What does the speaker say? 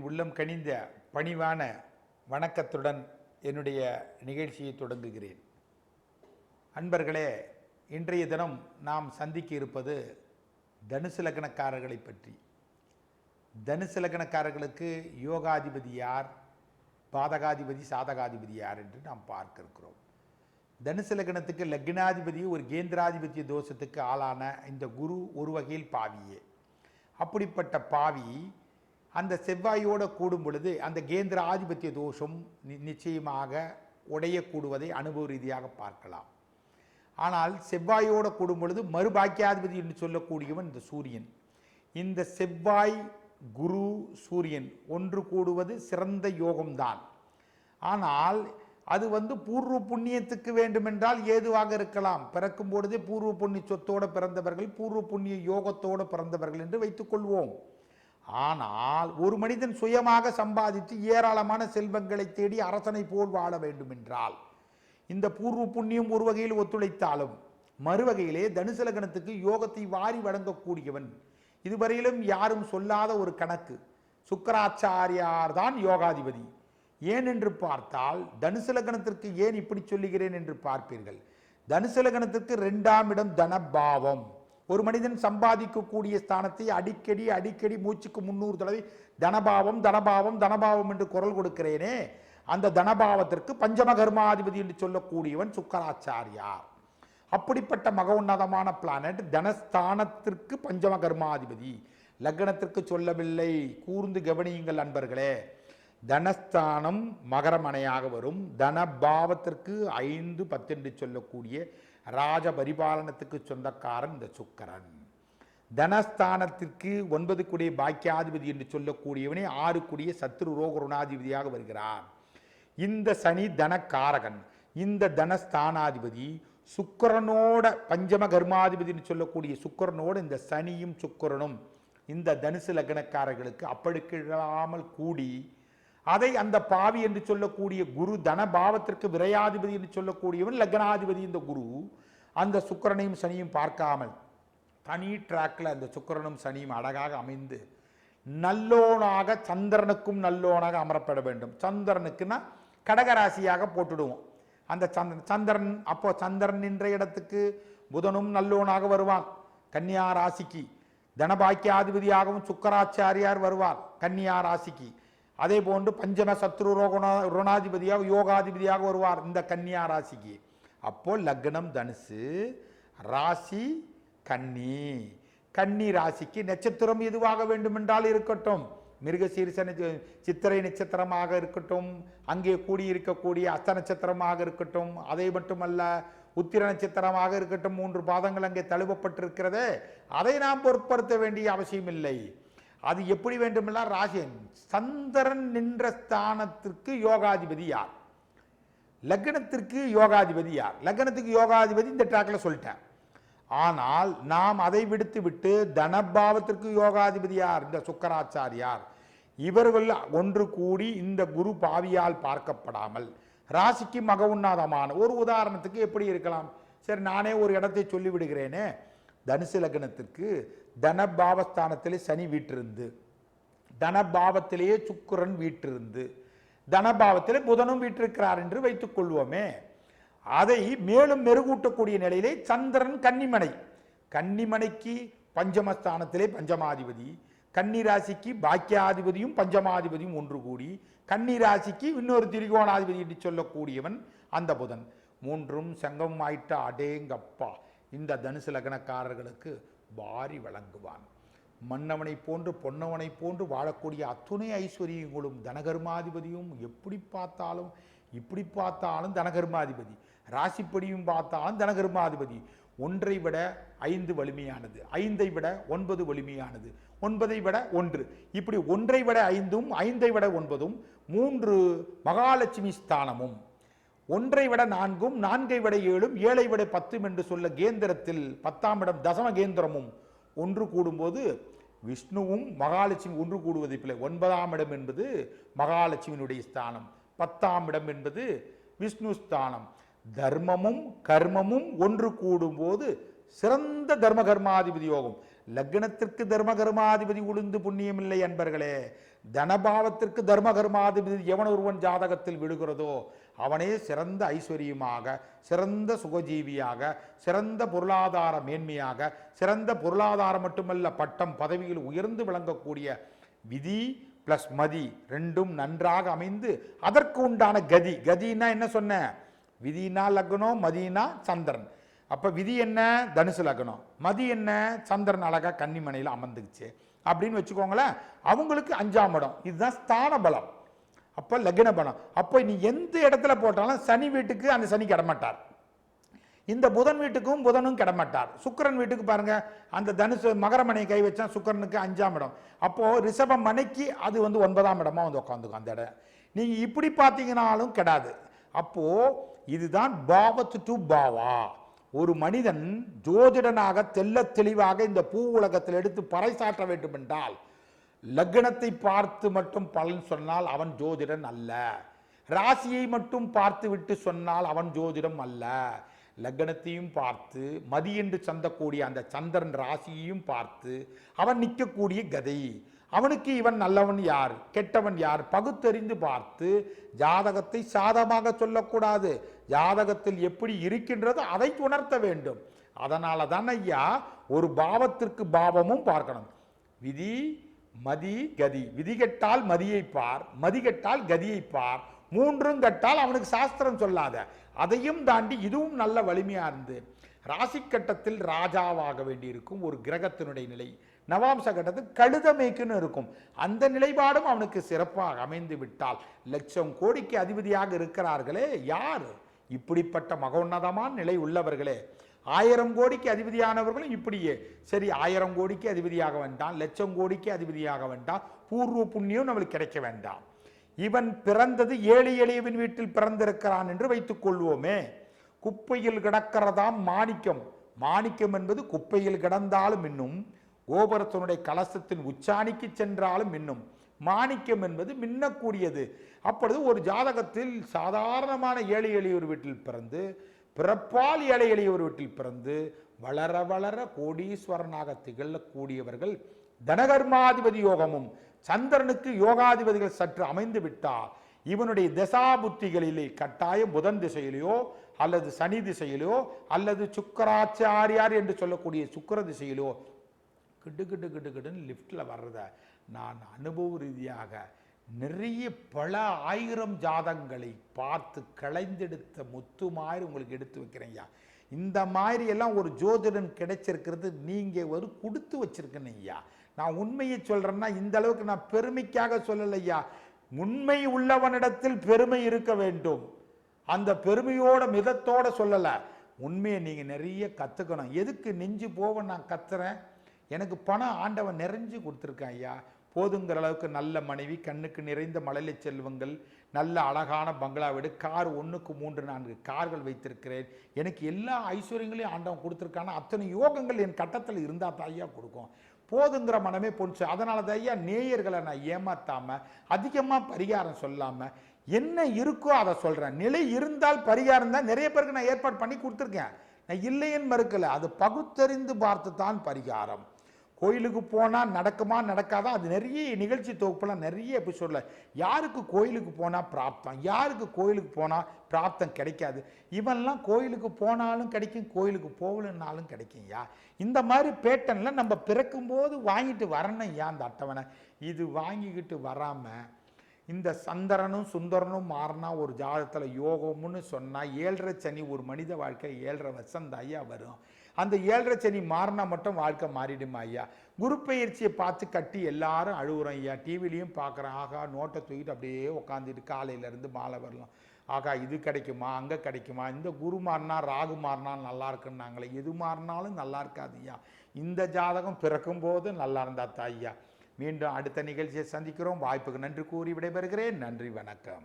என் உள்ளம் கனிந்த பணிவான வணக்கத்துடன் என்னுடைய நிகழ்ச்சியை தொடங்குகிறேன். அன்பர்களே இன்றைய தினம் நாம் சந்திக்க இருப்பது தனுசு லக்னக்காரர்களை பற்றி. தனுசு லக்னக்காரர்களுக்கு யோகாதிபதி யார் பாதகாதிபதி சாதகாதிபதி யார் என்று நாம் பார்க்க இருக்கிறோம் தனுசு லக்னத்துக்கு லக்னாதிபதி ஒரு கேந்திராதிபத்திய தோஷத்துக்கு ஆளான இந்த குரு ஒரு வகையில் பாவியே. அப்படிப்பட்ட பாவி அந்த செவ்வாயோடு கூடும் பொழுது அந்த கேந்திர ஆதிபத்திய தோஷம் நி- நிச்சயமாக உடையக்கூடுவதை அனுபவ ரீதியாக பார்க்கலாம். ஆனால் செவ்வாயோடு கூடும் பொழுது மறுபாக்கியாதிபதி என்று சொல்லக்கூடியவன் இந்த சூரியன். இந்த செவ்வாய் குரு சூரியன் ஒன்று கூடுவது சிறந்த யோகம்தான். ஆனால் அது வந்து பூர்வ புண்ணியத்துக்கு வேண்டுமென்றால் ஏதுவாக இருக்கலாம். பிறக்கும் பொழுதே பூர்வ புண்ணிய சொத்தோடு பிறந்தவர்கள் பூர்வ புண்ணிய யோகத்தோடு பிறந்தவர்கள் என்று வைத்துக்கொள்வோம். ஆனால் ஒரு மனிதன் சுயமாக சம்பாதித்து ஏராளமான செல்வங்களை தேடி அரசனை போல் வாழ வேண்டுமென்றால் இந்த பூர்வ புண்ணியம் ஒரு வகையில் ஒத்துழைத்தாலும் மறுவகையிலே தனுசு லக்னத்துக்கு யோகத்தை வாரி வழங்கக்கூடியவன் இதுவரையிலும் யாரும் சொல்லாத ஒரு கணக்கு. சுக்கராச்சாரியார் தான் யோகாதிபதி. ஏன் என்று பார்த்தால் தனுசு லக்னத்திற்கு ஏன் இப்படி சொல்லுகிறேன் என்று பார்ப்பீர்கள். தனுசு லக்னத்திற்கு இரண்டாம் இடம் தனபாவம். ஒரு மனிதன் சம்பாதிக்கக்கூடிய ஸ்தானத்தை அடிக்கடி அடிக்கடி மூச்சுக்கு முன்னூறு தடவை தனபாவம் தனபாவம் தனபாவம் என்று குரல் கொடுக்கிறேனே. அந்த தனபாவத்திற்கு பஞ்சம கர்மாதிபதி என்று சொல்லக்கூடியவன் சுக்கராச்சாரியார். அப்படிப்பட்ட மக உன்னதமான பிளானட் தனஸ்தானத்திற்கு பஞ்சம கர்மாதிபதி லக்னத்திற்கு சொல்லவில்லை. கூர்ந்து கவனியுங்கள் அன்பர்களே. தனஸ்தானம் மகரமனையாக வரும். தனபாவத்திற்கு ஐந்து பத்து என்று சொல்லக்கூடிய ராஜ பரிபாலனத்துக்கு சொந்தக்காரன் இந்த சுக்கரன். தனஸ்தானத்திற்கு ஒன்பது கூடிய பாக்கியாதிபதி என்று சொல்லக்கூடியவனே ஆறு கூடிய சத்ரு ரோகருணாதிபதியாக வருகிறார். இந்த சனி தனக்காரகன் இந்த தனஸ்தானாதிபதி சுக்கிரனோட பஞ்சம கர்மாதிபதினு சொல்லக்கூடிய சுக்கரனோட இந்த சனியும் சுக்கரனும் இந்த தனுசு லக்னக்காரர்களுக்கு அப்படிக்கிழாமல் கூடி அதை அந்த பாவி என்று சொல்லக்கூடிய குரு தனபாவத்திற்கு விரையாதிபதி என்று சொல்லக்கூடியவன் லக்னாதிபதி இந்த குரு. அந்த சுக்கிரனையும் சனியும் பார்க்காமல் தனி ட்ராக்ல அந்த சுக்கிரனும் சனியும் அழகாக அமைந்து நல்லோனாக சந்திரனுக்கும் நல்லோனாக அமரப்பட வேண்டும். சந்திரனுக்குன்னா கடகராசியாக போட்டுடுவோம். அந்த சந்திரன் சந்திரன் அப்போ சந்திரன் நின்ற இடத்துக்கு புதனும் நல்லோனாக வருவான். கன்னியா ராசிக்கு தனபாக்கியாதிபதியாகவும் சுக்கராச்சாரியார் வருவார். கன்னியா ராசிக்கு அதே போன்று பஞ்சம சத்ரு ரோகணா ருணாதிபதியாக யோகாதிபதியாக வருவார் இந்த கன்னியா ராசிக்கு. அப்போ லக்னம் தனுசு ராசி கன்னி. கன்னி ராசிக்கு நட்சத்திரம் எதுவாக வேண்டுமென்றால் இருக்கட்டும். மிருகசீரிச சித்திரை நட்சத்திரமாக இருக்கட்டும். அங்கே கூடியிருக்கக்கூடிய அஸ்த நட்சத்திரமாக இருக்கட்டும். அதை மட்டுமல்ல உத்திர நட்சத்திரமாக இருக்கட்டும். மூன்று பாதங்கள் அங்கே தழுவப்பட்டிருக்கிறதே. அதை நாம் பொருட்படுத்த வேண்டிய அவசியம் இல்லை அது எப்படி வேண்டுமெல்லாம் ராசி சந்திரன் நின்ற ஸ்தானத்திற்கு யோகாதிபதி யார்? லக்னத்திற்கு யோகாதிபதி யார்? லக்னத்துக்கு யோகாதிபதி இந்த ட்ராக்ல சொல்லிட்டேன். ஆனால் நாம் அதை விடுத்து விட்டு தனபாவத்திற்கு யோகாதிபதி யார்? இந்த சுக்கராச்சாரியார். இவர்கள் ஒன்று கூடி இந்த குரு பாவியால் பார்க்கப்படாமல் ராசிக்கு மக உன்னாதமான ஒரு உதாரணத்துக்கு எப்படி இருக்கலாம்? சரி நானே ஒரு இடத்தை சொல்லிவிடுகிறேனே. தனுசு லக்னத்திற்கு தனபாவஸ்தானத்திலே சனி வீற்றிருந்து தனபாவத்திலேயே சுக்குரன் வீற்றிருந்து தனபாவத்தில் புதனும் வீட்டிருக்கிறார் என்று வைத்துக் கொள்வோமே. அதை மேலும் மெருகூட்டக்கூடிய நிலையிலே சந்திரன் கன்னிமனை கன்னிமனைக்கு பஞ்சமஸ்தானத்திலே பஞ்சமாதிபதி கன்னிராசிக்கு பாக்கியாதிபதியும் பஞ்சமாதிபதியும் ஒன்று கூடி கன்னி ராசிக்கு இன்னொரு திரிகோணாதிபதி என்று சொல்லக்கூடியவன் அந்த புதன். மூன்றும் சங்கம் ஆயிட்ட அடேங்கப்பா. இந்த தனுசு லக்னக்காரர்களுக்கு வாரி வழங்குவான். மன்னவனை போன்று பொன்னவனை போன்று வாழக்கூடிய அத்துணை ஐஸ்வர்யங்களும் தனகர்மாதிபதியும் எப்படி பார்த்தாலும் இப்படி பார்த்தாலும் தனகர்மாதிபதி. ராசிப்படியும் பார்த்தாலும் தனகர்மாதிபதி. ஒன்றை விட ஐந்து வலிமையானது ஐந்தை விட ஒன்பது வலிமையானது ஒன்பதை விட ஒன்று. இப்படி ஒன்றை விட ஐந்தும் ஐந்தை விட ஒன்பதும் மூன்று மகாலட்சுமி ஸ்தானமும். ஒன்றை விட நான்கும் நான்கை விட ஏழும் ஏழை விட பத்தும் என்று சொல்ல கேந்திரத்தில் பத்தாம் இடம் தசம கேந்திரமும் ஒன்று கூடும்போது விஷ்ணுவும் மகாலட்சுமி ஒன்று கூடுவதை போல ஒன்பதாம் இடம் என்பது மகாலட்சுமியினுடைய ஸ்தானம். பத்தாம் இடம் என்பது விஷ்ணு ஸ்தானம். தர்மமும் கர்மமும் ஒன்று கூடும்போது சிறந்த தர்ம கர்மாதிபதி யோகம். லக்னத்திற்கு தர்ம கர்மாதிபதி உளுந்து புண்ணியமில்லை என்பர்களே தனபாவத்திற்கு தர்ம கர்மாதிபதி எவன் ஒருவன் ஜாதகத்தில் விடுகிறதோ அவனே சிறந்த ஐஸ்வர்யமாக சிறந்த சுகஜீவியாக சிறந்த பொருளாதார மேன்மையாக சிறந்த பொருளாதாரம் மட்டுமல்ல பட்டம் பதவியில் உயர்ந்து விளங்கக்கூடிய விதி ப்ளஸ் மதி ரெண்டும் நன்றாக அமைந்து அதற்கு உண்டான கதி. கதின்னா என்ன சொன்னேன் விதினா லக்னம் மதினா சந்திரன். அப்போ விதி என்ன? தனுசு லக்னம். மதி என்ன? சந்திரன் அழகா கன்னிமனையில் அமர்ந்துக்குச்சு அப்படின்னு வச்சுக்கோங்களேன் அவங்களுக்கு அஞ்சாம் இடம். இதுதான் ஸ்தான பலம் அப்போ லக்ன பலம். அப்போ நீ எந்த இடத்துல போட்டாலும் சனி வீட்டுக்கு அந்த சனி கிடமாட்டார். இந்த புதன் வீட்டுக்கும் புதனும் கிடமாட்டார். சுக்கரன் வீட்டுக்கு பாருங்க அந்த தனுசு மகரமனை கை வச்சா சுக்கரனுக்கு அஞ்சாம் இடம். அப்போ ரிஷப மனைக்கு அது வந்து ஒன்பதாம் இடமா வந்து உட்காந்துக்கும் அந்த இடம். நீங்க இப்படி பார்த்தீங்கனாலும் கெடாது. அப்போ இதுதான் பாவத்து டு பாவா. ஒரு மனிதன் ஜோதிடனாக தெல்ல தெளிவாக இந்த பூ உலகத்தில் எடுத்து பறைசாற்ற வேண்டும் என்றால் லக்னத்தை பார்த்து மட்டும் பலன் சொன்னால் அவன் ஜோதிடன் அல்ல. ராசியை மட்டும் பார்த்து விட்டு சொன்னால் அவன் ஜோதிடம் அல்ல. லக்னத்தையும் பார்த்து மதி என்று சந்தக்கூடிய அந்த சந்திரன் ராசியையும் பார்த்து அவன் நிற்கக்கூடிய கதை. அவனுக்கு இவன் நல்லவன் யார் கெட்டவன் யார் பகுத்தறிந்து பார்த்து ஜாதகத்தை சாதமாக சொல்லக்கூடாது. ஜாதகத்தில் எப்படி இருக்கின்றதோ அதை உணர்த்த வேண்டும். அதனால தான் ஐயா ஒரு பாவத்திற்கு பாவமும் பார்க்கணும். விதி மதி கதி. விதிகட்டால் மதியை பார் மதி கெட்டால் கதியை பார். மூன்றும் கட்டால் அவனுக்கு சாஸ்திரம் சொல்லாத. அதையும் தாண்டி இதுவும் நல்ல வலிமையா இருந்து ராசி கட்டத்தில் ராஜாவாக வேண்டியிருக்கும் ஒரு கிரகத்தினுடைய நிலை. நவாம்ச கட்டத்தில் கழுதமேக்குன்னு இருக்கும். அந்த நிலைப்பாடும் அவனுக்கு சிறப்பாக அமைந்து விட்டால் லட்சம் கோடிக்கு அதிபதியாக இருக்கிறார்களே. யார்? இப்படிப்பட்ட மகோன்னதமான நிலை உள்ளவர்களே. ஆயிரம் கோடிக்கு அதிபதியானவர்களும் இப்படியே. சரி ஆயிரம் கோடிக்கு அதிபதியாக வேண்டாம் லட்சம் கோடிக்கு அதிபதியாக வேண்டாம் பூர்வ புண்ணியம் நம்மளுக்கு கிடைக்க வேண்டாம். இவன் பிறந்தது ஏழை எளியவன் வீட்டில் பிறந்திருக்கிறான் என்று வைத்துக் கொள்வோமே. குப்பையில் கிடக்கிறதாம் மாணிக்கம். மாணிக்கம் என்பது குப்பையில் கிடந்தாலும் இன்னும் கோபுரத்தினுடைய கலசத்தின் உச்சாணிக்கு சென்றாலும் மின்னும் மாணிக்கம் என்பது மின்னக்கூடியது. அப்பொழுது ஒரு ஜாதகத்தில் சாதாரணமான ஏழை எளியோர் வீட்டில் பிறந்து பிறப்பால் ஏழை எளியவர் வீட்டில் பிறந்து வளர வளர கோடீஸ்வரனாக திகழக்கூடியவர்கள் தனகர்மாதிபதி யோகமும் சந்திரனுக்கு யோகாதிபதிகள் சற்று அமைந்து விட்டால் இவனுடைய தசா புத்திகளிலே கட்டாயம் புதன் திசையிலேயோ அல்லது சனி திசையிலோ அல்லது சுக்கராச்சாரியார் என்று சொல்லக்கூடிய சுக்கிர திசையிலோ கிட்டு கிட்டு கிட்டு கிட்டுன்னு லிஃப்ட்டில் வர்றத நான் அனுபவ ரீதியாக நிறைய பல ஆயிரம் ஜாதங்களை பார்த்து களைந்தெடுத்த முத்து மாதிரி உங்களுக்கு எடுத்து வைக்கிறேன் ஐயா. இந்த மாதிரி எல்லாம் ஒரு ஜோதிடன் கிடைச்சிருக்கிறது நீங்கள் ஒரு கொடுத்து வச்சிருக்கணும் ஐயா. நான் உண்மையை சொல்கிறேன்னா இந்த அளவுக்கு நான் பெருமைக்காக சொல்லலையா உண்மை உள்ளவனிடத்தில் பெருமை இருக்க வேண்டும். அந்த பெருமையோட மிதத்தோட சொல்லலை. உண்மையை நீங்கள் நிறைய கற்றுக்கணும் எதுக்கு நெஞ்சு போக நான் கத்துறேன்? எனக்கு பணம் ஆண்டவன் நிறைஞ்சு கொடுத்துருக்கேன் ஐயா. போதுங்கிற அளவுக்கு நல்ல மனைவி கண்ணுக்கு நிறைந்த மழலை செல்வங்கள் நல்ல அழகான பங்களா வீடு கார் ஒன்றுக்கு மூன்று நான்கு கார்கள் வைத்திருக்கிறேன். எனக்கு எல்லா ஐஸ்வர்யங்களையும் ஆண்டவன் கொடுத்துருக்கான. அத்தனை யோகங்கள் என் கட்டத்தில் இருந்தால் தாயா கொடுக்கும். போதுங்கிற மனமே பொன்சு அதனால தான் ஐயா நேயர்களை நான் ஏமாத்தாமல் அதிகமாக பரிகாரம் சொல்லாமல் என்ன இருக்கோ அதை சொல்கிறேன் நிலை இருந்தால் பரிகாரம் தான் நிறைய பேருக்கு நான் ஏற்பாடு பண்ணி கொடுத்துருக்கேன். நான் இல்லைன்னு மறுக்கலை. அது பகுத்தறிந்து பார்த்து தான் பரிகாரம். கோயிலுக்கு போனால் நடக்குமா நடக்காதா? அது நிறைய நிகழ்ச்சி தொகுப்புலாம் நிறைய எபிசோடில் யாருக்கு கோயிலுக்கு போனால் பிராப்தம்? யாருக்கு கோயிலுக்கு போனால் பிராப்தம் கிடைக்காது? இவன்லாம் கோயிலுக்கு போனாலும் கிடைக்கும் கோயிலுக்கு போகலன்னாலும் கிடைக்கும்யா இந்த மாதிரி பேட்டனில் நம்ம பிறக்கும்போது வாங்கிட்டு வரணும் ஏன் அந்த அட்டவணை? இது வாங்கிக்கிட்டு வராமல் இந்த சந்தரனும் சுந்தரனும் மாறினா ஒரு ஜாதகத்தில் யோகம்னு சொன்னால் ஏழரை சனி ஒரு மனித வாழ்க்கை ஏழரை வருஷம் ஐயா வரும். அந்த ஏழரை சனி மாறினா மட்டும் வாழ்க்கை மாறிடுமா ஐயா? குரு பயிற்சியை பார்த்து கட்டி எல்லாரும் அழுகுறோம் ஐயா. டிவிலையும் பார்க்குறேன் ஆகா நோட்டை தூக்கிட்டு அப்படியே உட்காந்துட்டு காலையிலேருந்து மாலை வரலாம். ஆகா இது கிடைக்குமா? அங்கே கிடைக்குமா? இந்த குரு மாறினா ராகு மாறினா நல்லா இருக்குன்னாங்களே. எது மாறினாலும் நல்லா இருக்காது ஐயா. இந்த ஜாதகம் பிறக்கும் போது நல்லா இருந்தா தான் ஐயா. மீண்டும் அடுத்த நிகழ்ச்சியை சந்திக்கிறோம். வாய்ப்புக்கு நன்றி கூறி விடைபெறுகிறேன். நன்றி வணக்கம்.